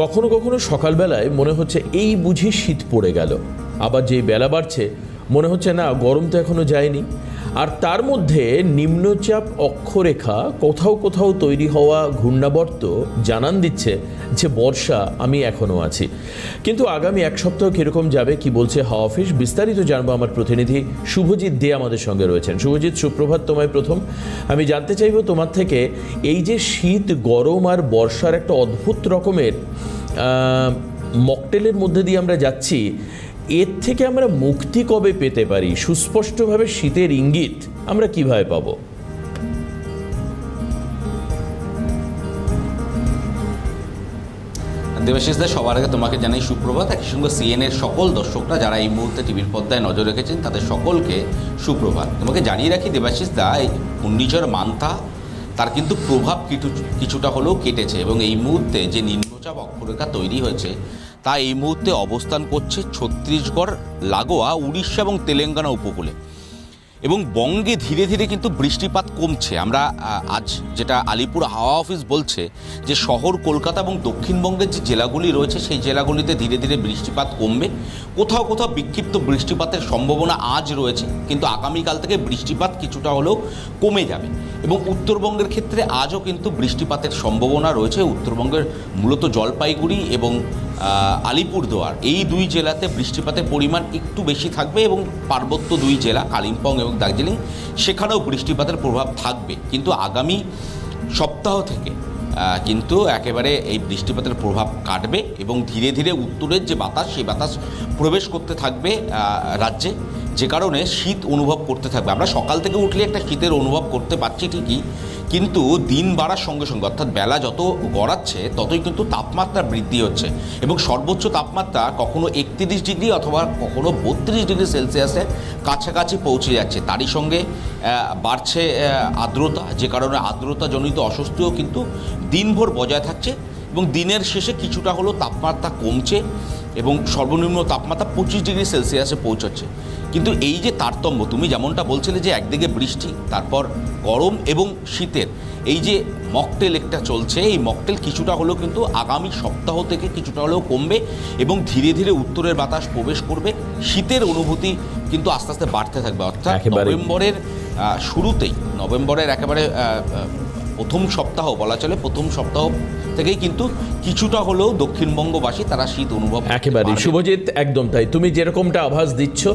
কখনো কখনো সকালবেলায় মনে হচ্ছে এই বুঝি শীত পড়ে গেল। আবার যেই বেলা বাড়ছে, মনে হচ্ছে না গরম তো এখনও যায়নি। আর তার মধ্যে নিম্নচাপ অক্ষরেখা কোথাও কোথাও তৈরি হওয়া ঘূর্ণাবর্ত জানান দিচ্ছে যে বর্ষা আমি এখনও আছি। কিন্তু আগামী এক সপ্তাহ কীরকম যাবে, কি বলছে হাওয়া অফিস? বিস্তারিত জানব আমার প্রতিনিধি শুভজিৎ দে আমাদের সঙ্গে রয়েছেন। শুভজিৎ, সুপ্রভাত তোমায় প্রথম। আমি জানতে চাইব তোমার থেকে এই যে শীত, গরম আর বর্ষার একটা অদ্ভুত রকমের মকটেলের মধ্যে দিয়ে আমরা যাচ্ছি এর থেকে আমরা মুক্তি কবে পেতে পারি? সুস্পষ্টভাবে শীতের ইঙ্গিত আমরা কীভাবে পাবো? দেবাশিসদের সবার আগে তোমাকে জানাই সুপ্রভাত। একই সঙ্গে সিএনএর সকল দর্শকরা যারা এই মুহূর্তে টিভির পর্দায় নজর রেখেছেন, তাদের সকলকে সুপ্রভাত। তোমাকে জানিয়ে রাখি, দেবাশিস দা, এই ঘূর্ণিঝড় মান্থা, তার কিন্তু প্রভাব কিছু- কিছুটা হলেও কেটেছে এবং এই মুহূর্তে যে নিম্নচাপ অক্ষরেখা তৈরি হয়েছে তা এই মুহূর্তে অবস্থান করছে ছত্তিশগড়, লাগোয়া, উড়িষ্যা এবং তেলেঙ্গানা উপকূলে। এবং বঙ্গে ধীরে ধীরে কিন্তু বৃষ্টিপাত কমছে। আমরা আজ যেটা আলিপুর হাওয়া অফিস বলছে যে শহর কলকাতা এবং দক্ষিণবঙ্গের যে জেলাগুলি রয়েছে, সেই জেলাগুলিতে ধীরে ধীরে বৃষ্টিপাত কমবে। কোথাও কোথাও বিক্ষিপ্ত বৃষ্টিপাতের সম্ভাবনা আজ রয়েছে, কিন্তু আগামীকাল থেকে বৃষ্টিপাত কিছুটা হলেও কমে যাবে। এবং উত্তরবঙ্গের ক্ষেত্রে আজও কিন্তু বৃষ্টিপাতের সম্ভাবনা রয়েছে। উত্তরবঙ্গের মূলত জলপাইগুড়ি এবং আলিপুরদুয়ার। এই দুই জেলাতে বৃষ্টিপাতের পরিমাণ একটু বেশি থাকবে এবং পার্বত্য দুই জেলা, কালিম্পং এবং দার্জিলিং, সেখানেও বৃষ্টিপাতের প্রভাব থাকবে। কিন্তু আগামী সপ্তাহ থেকে কিন্তু একেবারে এই বৃষ্টিপাতের প্রভাব কাটবে এবং ধীরে ধীরে উত্তরের যে বাতাস সেই বাতাস প্রবেশ করতে থাকবে রাজ্যে। যে কারণে শীত অনুভব করতে থাকবে। আমরা সকাল থেকে উঠলে একটা শীতের অনুভব করতে পারছি ঠিকই, কিন্তু দিন বাড়ার সঙ্গে সঙ্গে, অর্থাৎ বেলা যত গড়াচ্ছে, ততই কিন্তু তাপমাত্রা বৃদ্ধি হচ্ছে। এবং সর্বোচ্চ তাপমাত্রা কখনো একত্রিশ ডিগ্রি অথবা কখনো বত্রিশ ডিগ্রি সেলসিয়াসের কাছাকাছি পৌঁছে যাচ্ছে। তারই সঙ্গে বাড়ছে আর্দ্রতা, যে কারণে আর্দ্রতাজনিত অস্বস্তিও কিন্তু দিনভর বজায় থাকছে। এবং দিনের শেষে কিছুটা হলেও তাপমাত্রা কমছে এবং সর্বনিম্ন তাপমাত্রা পঁচিশ ডিগ্রি সেলসিয়াসে পৌঁছচ্ছে। কিন্তু এই যে তারতম্য তুমি যেমনটা বলছিলে যে একদিকে বৃষ্টি তারপর গরম এবং শীতের এই যে মকটেল একটা চলছে এই মকটেল কিছুটা হলেও কিন্তু আগামী সপ্তাহ থেকে কিছুটা হলেও কমবে এবং ধীরে ধীরে উত্তরের বাতাস প্রবেশ করবে। শীতের অনুভূতি কিন্তু আস্তে আস্তে বাড়তে থাকবে। অর্থাৎ নভেম্বরের শুরুতেই নভেম্বরের একেবারে প্রথম সপ্তাহ বলা চলে প্রথম সপ্তাহ থেকেই কিন্তু কিছুটা হলেও দক্ষিণবঙ্গবাসী তারা শীত অনুভব একেবারে একেবারেই। শুভজিৎ একদম তাই। তুমি যেরকমটা আভাস দিচ্ছ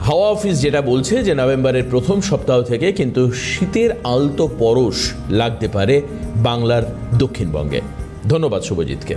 হাওয়া অফিস যেটা বলছে যে নভেম্বরের প্রথম সপ্তাহ থেকে কিন্তু শীতের আলতো পরশ লাগতে পারে বাংলার দক্ষিণবঙ্গে। ধন্যবাদ শুভজিৎকে।